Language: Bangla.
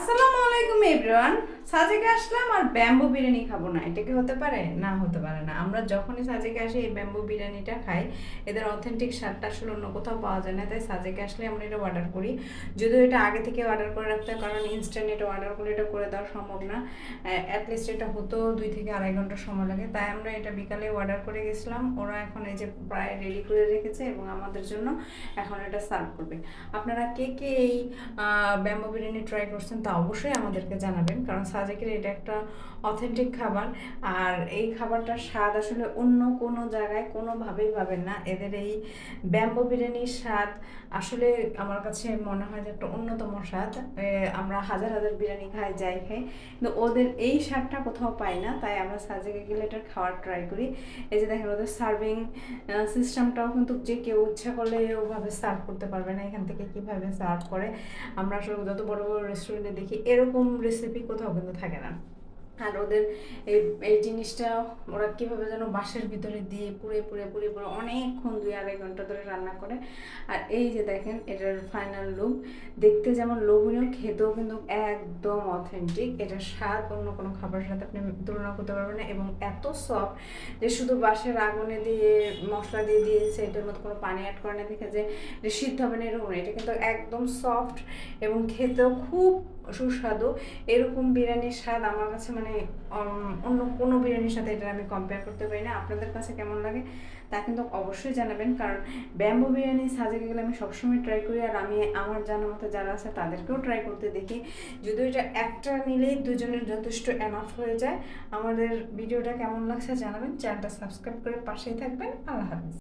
Assalamu এভরিওয়ান সাজেকে আসলাম আর ব্যাম্বু বিরিয়ানি খাব না। এটা কি হতে পারে? না, হতে পারে না। আমরা যখনই সাজেকে আসি, এই ব্যাম্বু বিরিয়ানিটা খাই। এদের অথেন্টিক স্বাদটা আসলে অন্য কোথাও পাওয়া যায় না। তাই সাজেকে আসলে আমরা এটা অর্ডার করি। যদিও এটা আগে থেকে অর্ডার করে রাখতে হয়, কারণ ইনস্ট্যান্ট এটা অর্ডার করলে এটা করে দেওয়া সম্ভব না। অ্যাটলিস্ট এটা হতো দুই থেকে আড়াই ঘণ্টা সময় লাগে। তাই আমরা এটা বিকালে অর্ডার করে গেছিলাম। ওরা এখন এই যে প্রায় রেডি করে রেখেছে এবং আমাদের জন্য এখন এটা সার্ভ করবে। আপনারা কে কে এই ব্যাম্বো বিরিয়ানি ট্রাই করছেন তা অবশ্যই আমাদেরকে জানাবেন। কারণ সাজেকের এটা একটা অথেন্টিক খাবার। আর এই খাবারটার স্বাদ আসলে অন্য কোনো জায়গায় কোনোভাবেই পাবেন না। এদের এই ব্যাম্বো বিরিয়ানির স্বাদ আসলে আমার কাছে মনে হয় যে একটা অন্যতম স্বাদ। আমরা হাজার হাজার বিরিয়ানি খাই, যাই খাই। কিন্তু ওদের এই স্বাদটা কোথাও পাই না। তাই আমরা সাজেকে গেলে এটা খাওয়ার ট্রাই করি। এই যে দেখেন ওদের সার্ভিং সিস্টেমটাও কিন্তু যে কেউ ইচ্ছা করলে ওভাবে সার্ভ করতে পারবে না। এখান থেকে কীভাবে সার্ভ করে? আমরা আসলে যত বড় বড় রেস্টুরেন্টে দেখি, এরকম রেসিপি কোথাও কিন্তু থাকে না। আর ওদের এই এই জিনিসটা ওরা কীভাবে যেন বাঁশের ভিতরে দিয়ে পুড়ে পুড়ে পুড়ে পুড়ে অনেকক্ষণ দুই আড়াই ঘণ্টা ধরে রান্না করে। আর এই যে দেখেন, এটার ফাইনাল লুক দেখতে যেমন লোভনীয়, খেতেও কিন্তু একদম অথেন্টিক এটার স্বাদ অন্য কোনো খাবারের সাথে আপনি তুলনা করতে পারবেন না এবং এত সফট যে শুধু বাঁশের আগুনে দিয়ে, মশলা দিয়ে দিয়েছে, এটার মতো কোনো পানি অ্যাড করে না। দেখে যে সিদ্ধ হবে না এরকম এটা কিন্তু একদম সফট এবং খেতেও খুব সুস্বাদু। এরকম বিরিয়ানির স্বাদ আমার কাছে মানে অন্য কোনো বিরিয়ানির সাথে এটা আমি কম্পেয়ার করতে পারি না। আপনাদের কাছে কেমন লাগে তা কিন্তু অবশ্যই জানাবেন। কারণ ব্যাম্বো বিরিয়ানি সাজেকে গেলে আমি সবসময় ট্রাই করি আর আমি আমার জানা মতো যারা আছে তাদেরকেও ট্রাই করতে দেখি। যদিও এটা একটা নিলেই দুজনের যথেষ্ট এনাফ হয়ে যায়। আমাদের ভিডিওটা কেমন লাগছে জানাবেন। চ্যানেলটা সাবস্ক্রাইব করে পাশেই থাকবেন। আল্লাহ হাফিজ।